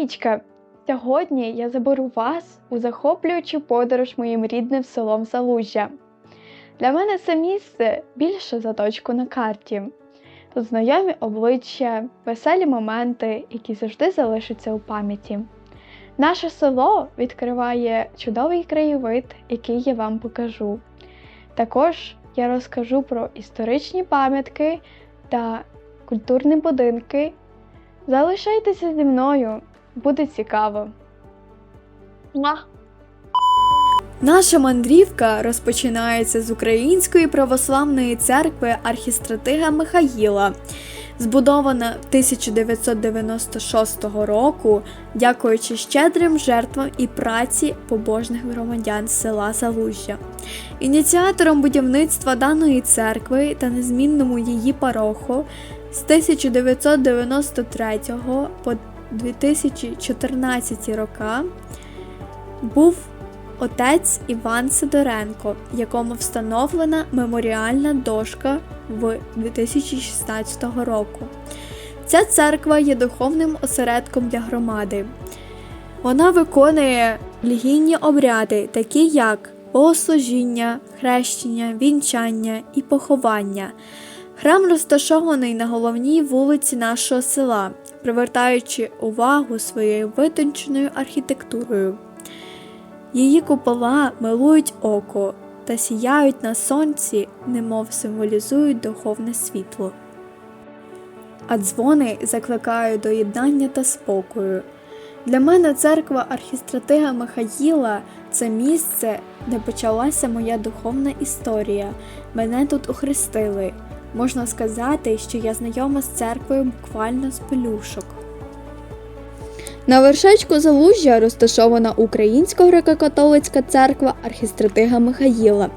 Марічка! Сьогодні я заберу вас у захоплюючу подорож моїм рідним селом Залужжя. Для мене це місце більше за точку на карті. Тут знайомі обличчя, веселі моменти, які завжди залишаться у пам'яті. Наше село відкриває чудовий краєвид, який я вам покажу. Також я розкажу про історичні пам'ятки та культурні будинки. Залишайтеся зі мною, буде цікаво. Наша мандрівка розпочинається з Української православної церкви архістратига Михаїла, збудована 1996 року, дякуючи щедрим жертвам і праці побожних громадян села Залужжя. Ініціатором будівництва даної церкви та незмінному її пароху з 1993 по 2014 роки був отець Іван Сидоренко, якому встановлена меморіальна дошка в 2016 року. Ця церква є духовним осередком для громади. Вона виконує релігійні обряди, такі як богослужіння, хрещення, вінчання і поховання. Храм розташований на головній вулиці нашого села, привертаючи увагу своєю витонченою архітектурою. Її купола милують око та сіяють на сонці, немов символізують духовне світло. А дзвони закликають до єднання та спокою. Для мене церква архістратига Михаїла це місце, де почалася моя духовна історія. Мене тут охрестили. Можна сказати, що я знайома з церквою буквально з пелюшок. На вершечку Залужжя розташована Українська греко-католицька церква архістратига Михаїла.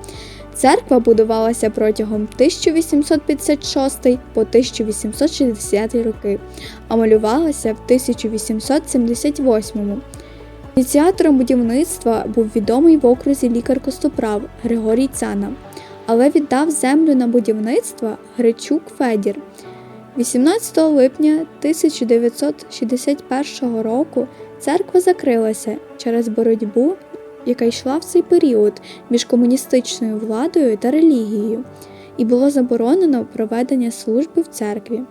Церква будувалася протягом 1856 по 1860 роки, а малювалася в 1878. Ініціатором будівництва був відомий в окрузі лікар Костоправ Григорій Цана, але віддав землю на будівництво Гречук Федір. 18 липня 1961 року церква закрилася через боротьбу, яка йшла в цей період між комуністичною владою та релігією, і було заборонено проведення служби в церкві.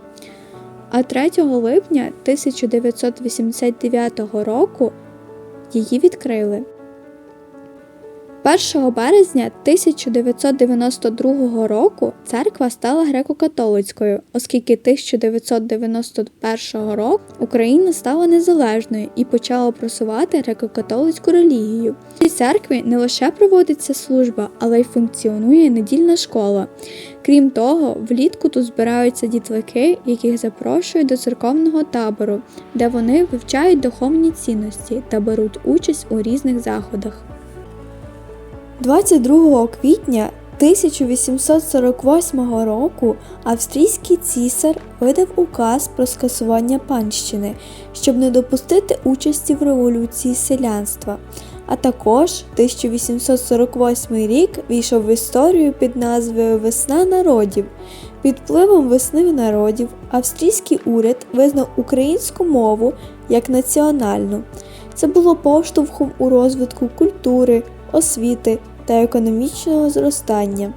А 3 липня 1989 року її відкрили. 1 березня 1992 року церква стала греко-католицькою, оскільки 1991 року Україна стала незалежною і почала просувати греко-католицьку релігію. В цій церкві не лише проводиться служба, але й функціонує недільна школа. Крім того, влітку тут збираються дітлахи, яких запрошують до церковного табору, де вони вивчають духовні цінності та беруть участь у різних заходах. 22 квітня 1848 року австрійський цісар видав указ про скасування панщини, щоб не допустити участі в революції селянства. А також 1848 рік війшов в історію під назвою Весна народів. Під впливом весни народів австрійський уряд визнав українську мову як національну. Це було поштовхом у розвитку культури, освіти та економічного зростання.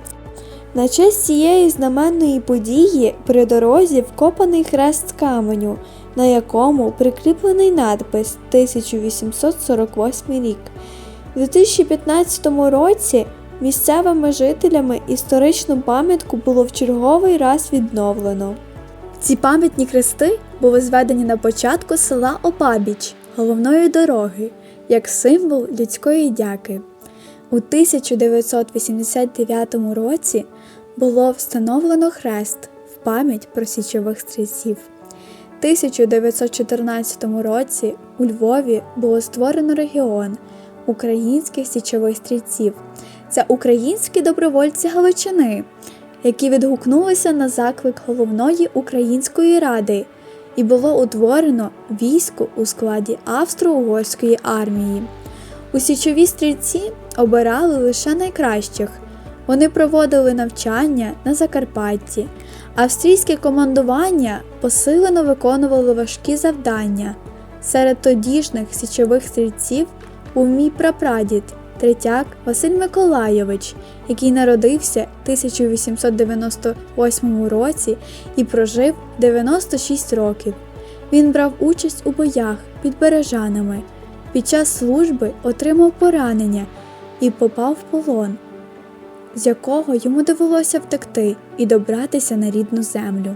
На честь цієї знаменної події при дорозі вкопаний хрест каменю, на якому прикріплений надпис 1848 рік. У 2015 році місцевими жителями історичну пам'ятку було в черговий раз відновлено. Ці пам'ятні хрести були зведені на початку села Опабіч, головної дороги, як символ людської дяки. У 1989 році було встановлено хрест в пам'ять про січових стрільців. У 1914 році у Львові було створено регіон українських січових стрільців. Це українські добровольці Галичини, які відгукнулися на заклик головної української ради, і було утворено військо у складі Австро-Угорської армії. У січові стрільці обирали лише найкращих. Вони проводили навчання на Закарпатті. Австрійське командування посилено виконувало важкі завдання. Серед тодішніх січових стрільців був мій прапрадід Третяк Василь Миколайович, який народився в 1898 році і прожив 96 років. Він брав участь у боях під Бережанами. Під час служби отримав поранення і попав в полон, з якого йому довелося втекти і добратися на рідну землю.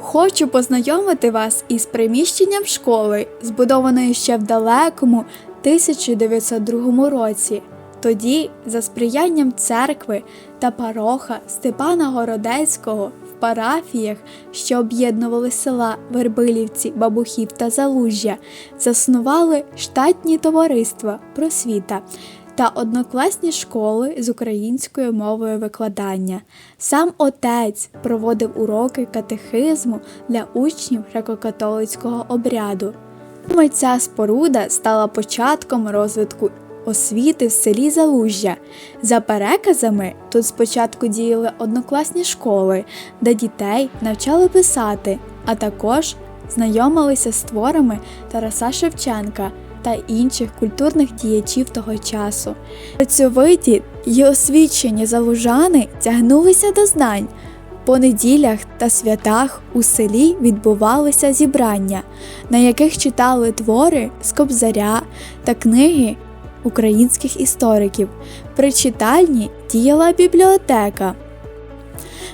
Хочу познайомити вас із приміщенням школи, збудованої ще в далекому 1902 році. Тоді, за сприянням церкви та пароха Степана Городецького парафіях, що об'єднували села Вербилівці, Бабухів та Залужжя, заснували штатні товариства просвіта та однокласні школи з українською мовою викладання. Сам отець проводив уроки катехизму для учнів греко-католицького обряду. Саме ця споруда стала початком розвитку освіти в селі Залужжя. За переказами, тут спочатку діяли однокласні школи, де дітей навчали писати, а також знайомилися з творами Тараса Шевченка та інших культурних діячів того часу. Працьовиті й освічені залужани тягнулися до знань. По неділях та святах у селі відбувалися зібрання, на яких читали твори з Кобзаря та книги українських істориків. При читальні діяла бібліотека.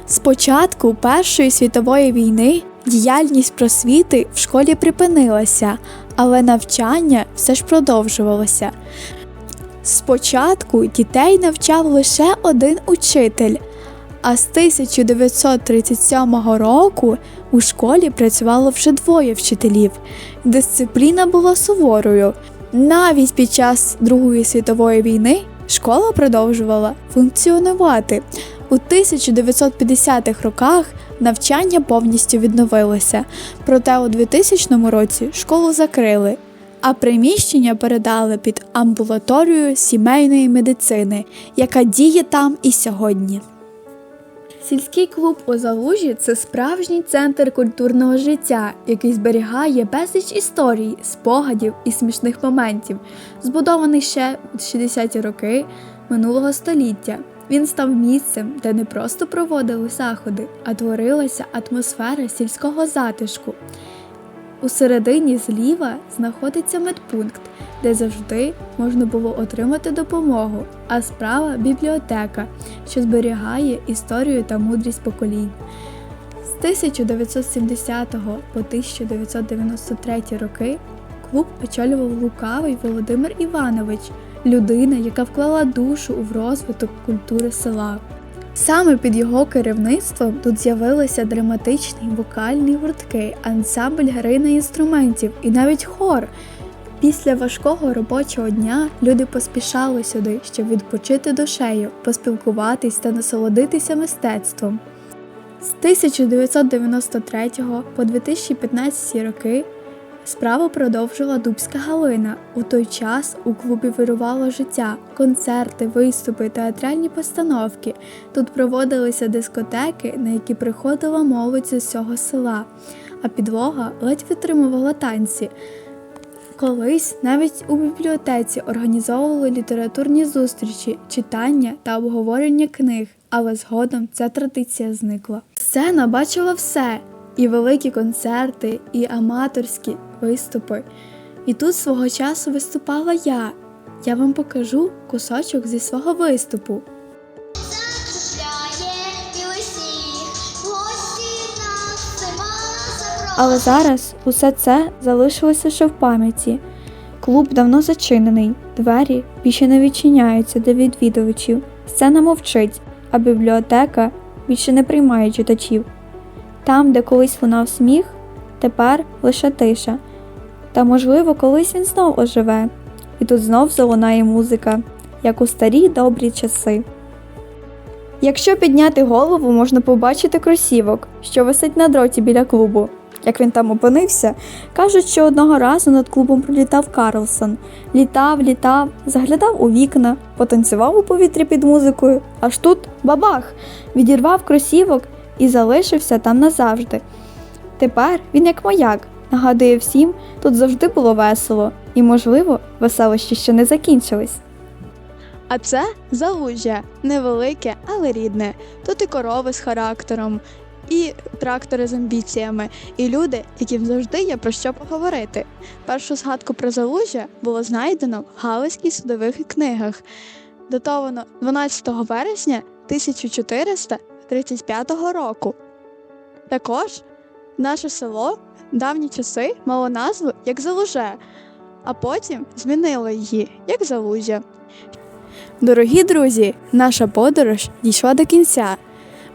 З початку Першої світової війни діяльність просвіти в школі припинилася, але навчання все ж продовжувалося. Спочатку дітей навчав лише один учитель, а з 1937 року у школі працювало вже двоє вчителів. Дисципліна була суворою. Навіть під час Другої світової війни школа продовжувала функціонувати. У 1950-х роках навчання повністю відновилося, проте у 2000 році школу закрили, а приміщення передали під амбулаторію сімейної медицини, яка діє там і сьогодні. Сільський клуб у Залужі це справжній центр культурного життя, який зберігає безліч історій, спогадів і смішних моментів, збудований ще в 60-ті роки минулого століття. Він став місцем, де не просто проводили заходи, а творилася атмосфера сільського затишку. У середині зліва знаходиться медпункт, де завжди можна було отримати допомогу, а справа бібліотека, що зберігає історію та мудрість поколінь. З 1970 по 1993 роки клуб очолював лукавий Володимир Іванович, людина, яка вклала душу у розвиток культури села. Саме під його керівництвом тут з'явилися драматичні вокальні гуртки, ансамбль гри на інструментів і навіть хор. Після важкого робочого дня люди поспішали сюди, щоб відпочити душею, поспілкуватись та насолодитися мистецтвом. З 1993 по 2015 роки Справу продовжила Дубська Галина. У той час у клубі вирувало життя, концерти, виступи, театральні постановки. Тут проводилися дискотеки, на які приходила молодь з усього села, а підлога ледь витримувала танці. Колись навіть у бібліотеці організовували літературні зустрічі, читання та обговорення книг, але згодом ця традиція зникла. Сцена бачила все і великі концерти, і аматорські виступи. І тут свого часу виступала я. Я вам покажу кусочок зі свого виступу. Але зараз усе це залишилося ще в пам'яті. Клуб давно зачинений, двері більше не відчиняються для відвідувачів, сцена мовчить, а бібліотека більше не приймає читачів. Там, де колись лунав сміх, тепер лише тиша. Та, можливо, колись він знов оживе, і тут знов залунає музика, як у старі добрі часи. Якщо підняти голову, можна побачити кросівок, що висить на дроті біля клубу. Як він там опинився, кажуть, що одного разу над клубом пролітав Карлсон. Літав, літав, заглядав у вікна, потанцював у повітрі під музикою, аж тут бабах! Відірвав кросівок і залишився там назавжди. Тепер він як маяк, нагадує всім, тут завжди було весело, і, можливо, веселощі ще не закінчились. А це залужжя невелике, але рідне. Тут і корови з характером, і трактори з амбіціями, і люди, яким завжди є про що поговорити. Першу згадку про залужжя було знайдено в Галицьких судових книгах, датовано 12 вересня 1435 року. Також наше село давні часи мало назву як Залуже, а потім змінило її як Залужжя. Дорогі друзі, наша подорож дійшла до кінця.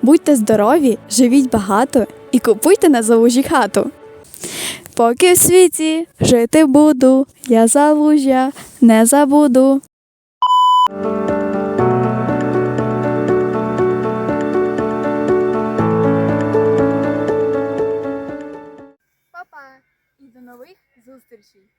Будьте здорові, живіть багато і купуйте на залужі хату. Поки в світі жити буду, я залужя не забуду. করছি